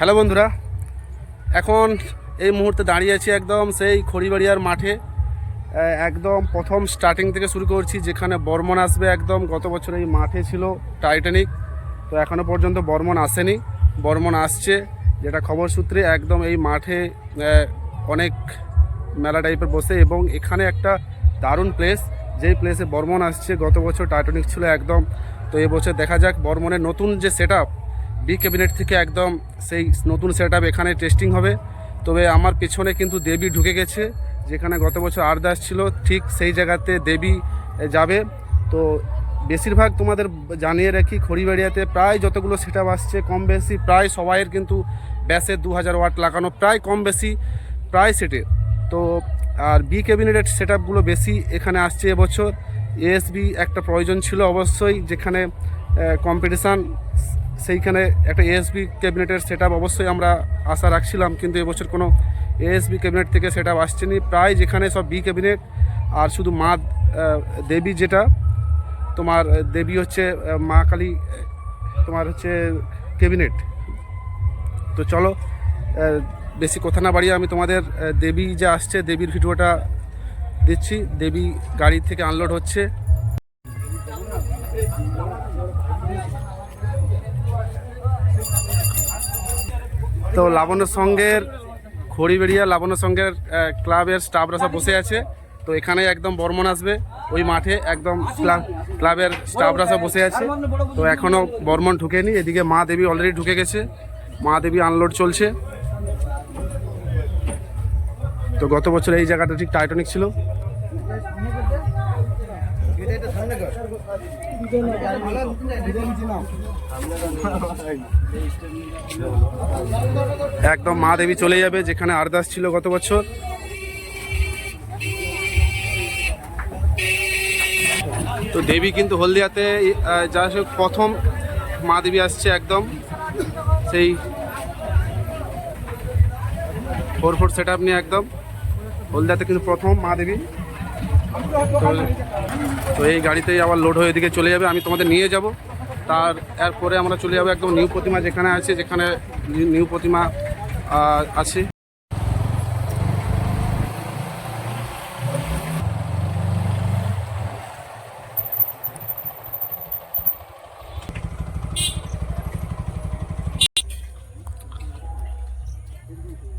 Hello বন্ধুরা, এখন এই মুহূর্তে দাঁড়িয়ে আছি একদম সেই খড়িবাড়িয়ার মাঠে। একদম প্রথম স্টার্টিং থেকে শুরু করছি, যেখানে বর্মন আসবে একদম, গত বছর এই মাঠে ছিল টাইটানিক তো এখনও পর্যন্ত বর্মন আসেনি। বর্মন আসছে, যেটা খবর সূত্রে একদম এই মাঠে অনেক মেলা টাইপের বসে এবং এখানে একটা দারুণ প্লেস যেই প্লেসে বর্মন আসছে, গত বছর টাইটানিক ছিল একদম। তো এবছর দেখা যাক বর্মনের নতুন যে সেট বি ক্যাবিনেট থেকে একদম সেই নতুন সেট এখানে টেস্টিং হবে। তবে আমার পেছনে কিন্তু দেবী ঢুকে গেছে, যেখানে গত বছর আরদাস ছিল, ঠিক সেই জায়গাতে দেবী যাবে। তো বেশিরভাগ তোমাদের জানিয়ে রাখি, খড়িবাড়িয়াতে প্রায় যতগুলো সেট আসছে, কম বেশি প্রায় সবাইয়ের কিন্তু ব্যাসে দু হাজার ওয়াট লাগানো, প্রায় কম বেশি প্রায় সেটে তো, আর বি ক্যাবিনেটের সেট বেশি এখানে আসছে এবছর। এএসবি একটা প্রয়োজন ছিল অবশ্যই, যেখানে কম্পিটিশান সেইখানে একটা এএসবি ক্যাবিনেটের সেট অবশ্যই আমরা আশা রাখছিলাম, কিন্তু এবছর কোনো এএসবি ক্যাবিনেট থেকে সেট আপ আসছেনি। প্রায় যেখানে সব বি ক্যাবিনেট আর শুধু মা দেবী যেটা, তোমার দেবী হচ্ছে মা কালী, তোমার হচ্ছে ক্যাবিনেট তো চলো বেশি কথা না বাড়িয়ে আমি তোমাদের দেবী যে আসছে, দেবীর ভিডিওটা দিচ্ছি। দেবী গাড়ি থেকে আনলোড হচ্ছে। তো লাবণ্য সঙ্গের খড়ি খড়িবেড়িয়া লাবণ্য সঙ্গের ক্লাবের স্টাফরা সব বসে আছে। তো এখানে একদম বর্মন আসবে, ওই মাঠে একদম ক্লাবের স্টাফরা সব বসে আছে। তো এখনও বর্মন ঢুকেনি, এদিকে মা দেবী অলরেডি ঢুকে গেছে। মা দেবী আনলোড চলছে। তো গত বছর এই জায়গাটা ঠিক টাইটনিক ছিল। একদম মা দেবী চলে যাবে, যেখানে আরদাস ছিল গত বছর। তো দেবী কিন্তু হলদিয়াতে যা প্রথম মা দেবী আসছে একদম। সেই ফোর ফোর সেট আপ নিয়ে একদম। হলদিয়াতে কিন্তু প্রথম মা দেবী। তো এই গাড়িতেই আবার লোড হয়ে এদিকে চলে যাবে। আমি তোমাদের নিয়ে যাব। তার এরপরে আমরা চলে যাব একদম নিউ প্রতিমা যেখানে আছে, যেখানে নিউ প্রতিমা আছে।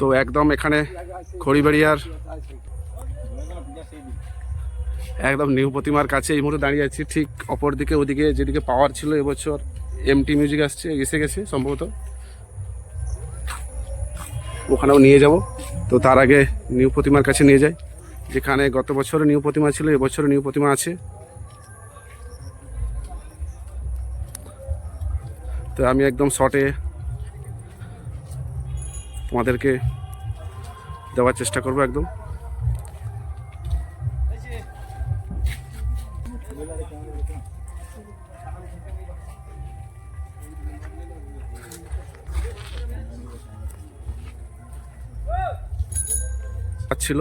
তো একদম এখানে খড়িবাড়িয়ার একদম নিউ প্রতিমার কাছে এই মুহূর্তে দাঁড়িয়ে আছি। ঠিক অপর দিকে ওদিকে যেদিকে পাওয়ার ছিল এবছর এমটি মিউজিক আসছে, এসে গেছে সম্ভবত। ওখানেও নিয়ে যাব। তো তার আগে নিউ প্রতিমার কাছে নিয়ে যাই। যেখানে গত বছর নিউ প্রতিমা ছিল এবছর নিউ প্রতিমা আছে। তো আমি একদম শর্টে তোমাদেরকে দেওয়ার চেষ্টা করব একদম। ছিল।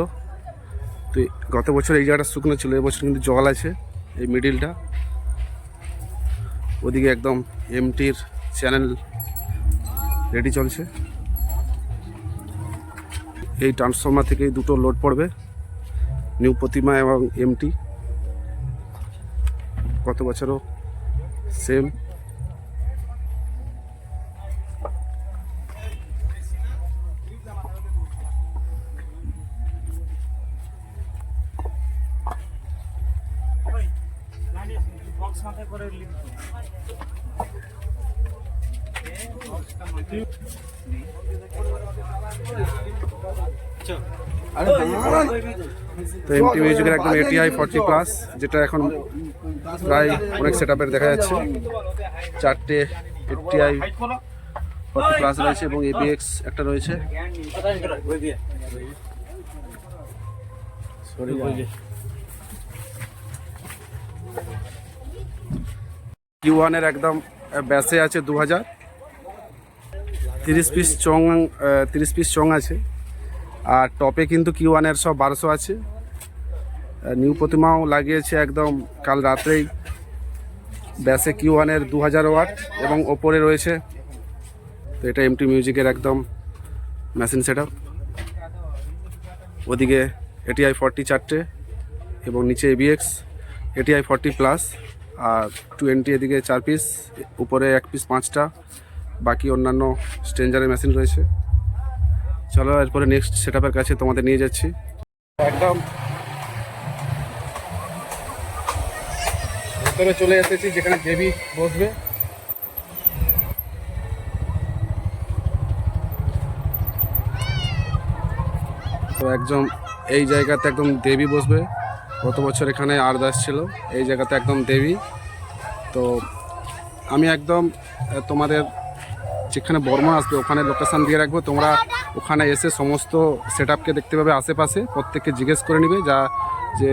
তো গত বছর এই জায়গাটা শুকনো ছিল এবছর কিন্তু জল আছে এই মিডিলটা ওদিকে একদম এমটির চ্যানেল রেডি চলছে। এই ট্রান্সফর্মার থেকে দুটো লোড পড়বে নিউ প্রতিমা এবং এমটি গত বছরও সেম তো এমটি মিউজিকের একদম এটিআই ফর্টি প্লাস যেটা এখন প্রায় অনেক সেট দেখা যাচ্ছে। চারটে এটিআই ফর্টি প্লাস রয়েছে এবং এবিএক্স একটা রয়েছে। কিউ ওয়ানের একদম ব্যাসে আছে দু হাজার তিরিশ পিস চং তিরিশ পিস চং আছে। আর টপে কিন্তু কিউ ওয়ানের সব বারোশো আছে। নিউ প্রতিমাও লাগিয়েছে একদম কাল রাত্রেই। ব্যাসে কিউ ওয়ানের দু হাজার ওয়াট এবং ওপরে রয়েছে। তো এটা এমটি মিউজিকের একদম মেশিন সেট ওদিকে এটিআই ফর্টি চারটে এবং নিচে এবিএক্স এটিআই ফর্টি প্লাস আর টোয়েন্টি এদিকে চার পিস উপরে এক পিস পাঁচটা। বাকি অন্যান্য স্ট্রেঞ্জারের মেশিন রয়েছে। চলো, এরপরে নেক্সট সেট কাছে তোমাদের নিয়ে যাচ্ছি। একদম। ভেতরে চলে এসেছি, যেখানে দেবী বসবে। তো একদম এই জায়গাতে একদম দেবী বসবে। গত বছর এখানে আরদাস ছিল, এই জায়গাতে একদম দেবী তো আমি একদম তোমাদের যেখানে বর্মন আসবে, ওখানে লোকেশান দিয়ে রাখব। তোমরা ওখানে এসে সমস্ত সেট আপকে দেখতে পাবে আশেপাশে। প্রত্যেককে জিজ্ঞেস করে নিবে, যা, যে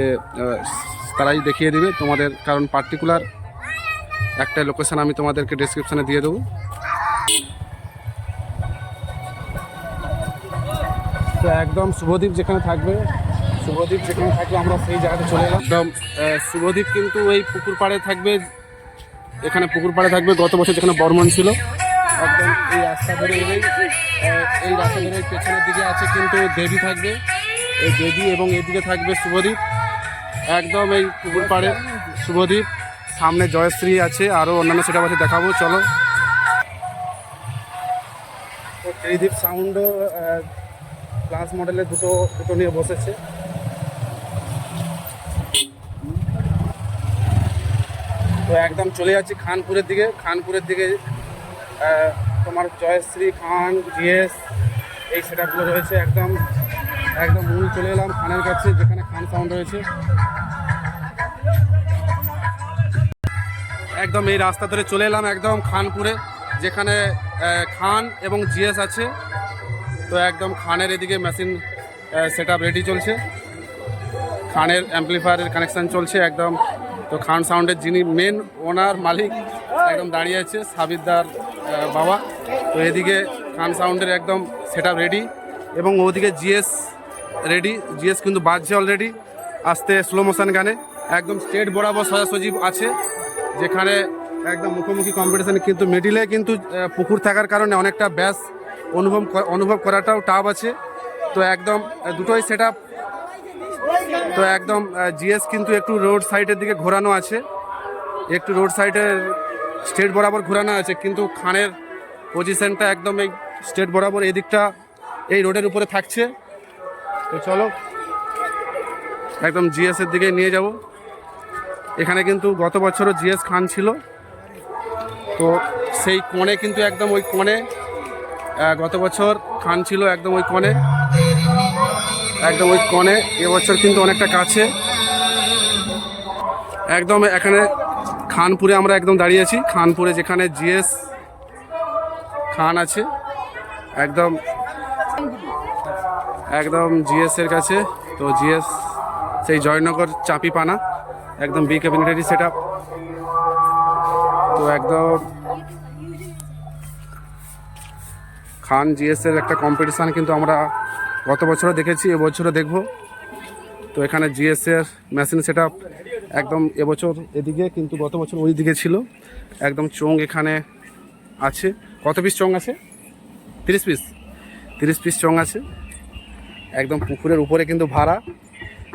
তারাই দেখিয়ে দিবে। তোমাদের, কারণ পার্টিকুলার একটা লোকেশান আমি তোমাদেরকে ডিসক্রিপশানে দিয়ে দেবো। তো একদম শুভদীপ যেখানে থাকবে, শুভদীপ যেখানে থাকবে, আমরা সেই জায়গাতে চলে এলাম। একদম শুভদীপ কিন্তু এই পুকুর পাড়ে থাকবে। এখানে পুকুর পাড়ে থাকবে। গত বছর যেখানে বর্মন ছিল একদম এই রাস্তা ধরে এলেই এই রাস্তা ধরে পেছনের দিকে আছে কিন্তু দেবী থাকবে। এই দেবী এবং এদিকে থাকবে শুভদীপ। একদম এই পুকুর পাড়ে শুভদীপ। সামনে জয়শ্রী আছে আরও অন্যান্য সেটা আছে দেখাবো, চলো। তো ত্রিদীপ সাউন্ডও ক্লাস মডেলের দুটো দুটো নিয়ে বসেছে। তো একদম চলে যাচ্ছি খানপুরের দিকে। খানপুরের দিকে তোমার জয়শ্রী খান জিএস এই সেটআপগুলো রয়েছে। একদম একদম মূল চলে এলাম খানের কাছে যেখানে খান সাউন্ড রয়েছে। একদম এই রাস্তা ধরে চলে এলাম একদম খানপুরে যেখানে খান এবং জিএস আছে। তো একদম খানের এদিকে মেশিন সেট রেডি চলছে। খানের অ্যাম্পলিফায়ারের কানেকশান চলছে একদম। তো খান সাউন্ডের যিনি মেন ওনার মালিক একদম দাঁড়িয়ে আছে সাবিরদার আহ, বাবা। তো এদিকে খান সাউন্ডের একদম সেট রেডি এবং ওদিকে জিএস রেডি জিএস কিন্তু বাজছে অলরেডি আসতে স্লো মোশন গানে। একদম স্টেট বরাবর সোজাসুজি আছে। যেখানে একদম মুখোমুখি কম্পিটিশানে কিন্তু মিডিলে কিন্তু পুকুর থাকার কারণে অনেকটা ব্যাস অনুভব অনুভব করাটাও টাফ আছে। তো একদম দুটোই সেট তো একদম জিএস কিন্তু একটু রোড সাইডের দিকে ঘোরানো আছে। একটু রোড সাইডের স্টেট বরাবর ঘোরানো আছে কিন্তু খানের পজিশনটা একদম এই স্টেট বরাবর এই দিকটা এই রোডের উপরে থাকছে। তো চলো, একদম জিএস এর দিকে নিয়ে যাব। এখানে কিন্তু গত বছরও জিএস খান ছিল। তো সেই কোণে কিন্তু একদম ওই কোণে গত বছর খান ছিল একদম ওই কোণে। একদম ওই কোণে এবছর কিন্তু অনেকটা কাছে। একদম এখানে খানপুরে আমরা একদম দাঁড়িয়ে আছি। খানপুরে যেখানে জিএস খান আছে, একদম একদম জিএস এর কাছে। তো জিএস, সেই জয়নগর চাপিপানা, একদম বি ক্যাবিনেটারি সেট তো একদম, খান জিএস এর একটা কম্পিটিশান কিন্তু আমরা গত বছরও দেখেছি, এবছরও দেখব। তো এখানে জিএস এর মেশিন সেট একদম এবছর এদিকে, কিন্তু গত বছর ওই দিকে ছিল। একদম চোং এখানে আছে। কত পিস চং আছে? তিরিশ পিস তিরিশ পিস চং আছে। একদম পুকুরের উপরে কিন্তু ভাড়া।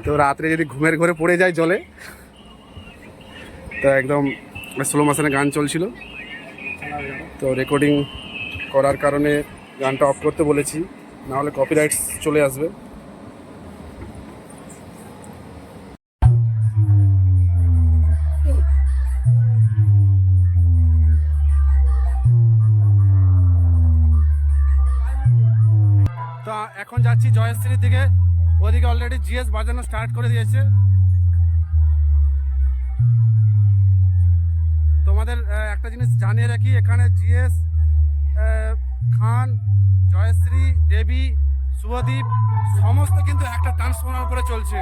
তো রাত্রে যদি ঘুমের ঘরে পড়ে যায় জলে, তো একদম স্লো মোশনে গান চলছিল। তো রেকর্ডিং করার কারণে গানটা অফ করতে বলেছি। নাহলে কপিরাইটস চলে আসবে। এখন যাচ্ছি জয়শ্রীর দিকে। ওদিকে অলরেডি জিএস বাজানো স্টার্ট করে দিয়েছে। তোমাদের একটা জিনিস জানিয়ে রাখি, এখানে জিএস খান, জয়শ্রী, দেবী, শুভদীপ, সমস্ত কিন্তু একটা ট্রান্সফর্মার উপরে চলছে।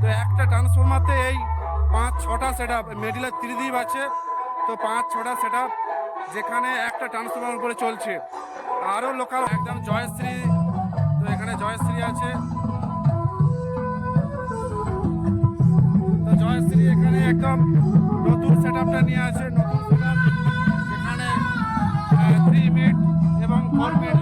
তো একটা ট্রান্সফর্মারতে এই পাঁচ, ছটা সেট আপ মিডিলের ত্রিদীপ আছে। তো পাঁচ, ছটা সেট যেখানে একটা ট্রান্সফর্মার উপরে চলছে। আরও লোকাল একদম জয়শ্রী জয়শ্রী আছে। জয়শ্রী এখানে একদম নতুন সেট আপটা নিয়ে আছে, নতুন সেট যেখানে থ্রি মিনিট এবং ফোর রয়েছে